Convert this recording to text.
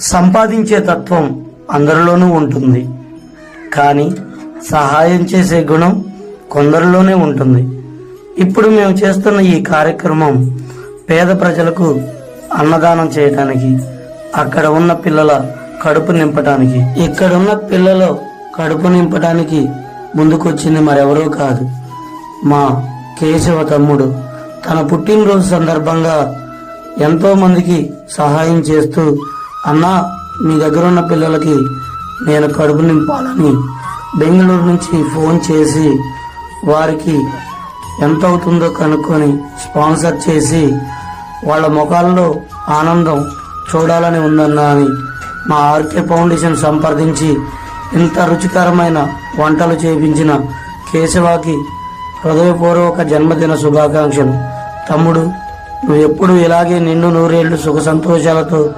సంపాదించే తత్వం అందరిలోనూ ఉంటుంది. కానీ సహాయం చేసే గుణం కొందరిలోనే ఉంటుంది. ఇప్పుడు మేము చేస్తున్న ఈ కార్యక్రమం పేద ప్రజలకు అన్నదానం చేయడానికి అక్కడ ఉన్న పిల్లల కడుపు నింపడానికి ఇక్కడ ఉన్న పిల్లల కడుపు నింపడానికి ముందుకొచ్చింది మరెవరూ కాదు. మా కేశవ తమ్ముడు తన పుట్టినరోజు సందర్భంగా ఎంతోమందికి సహాయం చేస్తూ అన్నా మీ దగ్గర ఉన్న పిల్లలకి నేను కడుపు నింపాలని బెంగళూరు నుంచి ఫోన్ చేసి వారికి ఎంత అవుతుందో కనుక్కొని స్పాన్సర్ చేసి వాళ్ళ ముఖాల్లో ఆనందం చూడాలని ఉందన్నా అని మా ఆర్కే ఫౌండేషన్ సంప్రదించి ఇంత రుచికరమైన వంటలు చేయించిన కేశవాకి హృదయపూర్వక జన్మదిన శుభాకాంక్షలు. తమ్ముడు నువ్వు ఎప్పుడు ఇలాగే నిండు నూరేళ్ళు సుఖ సంతోషాలతో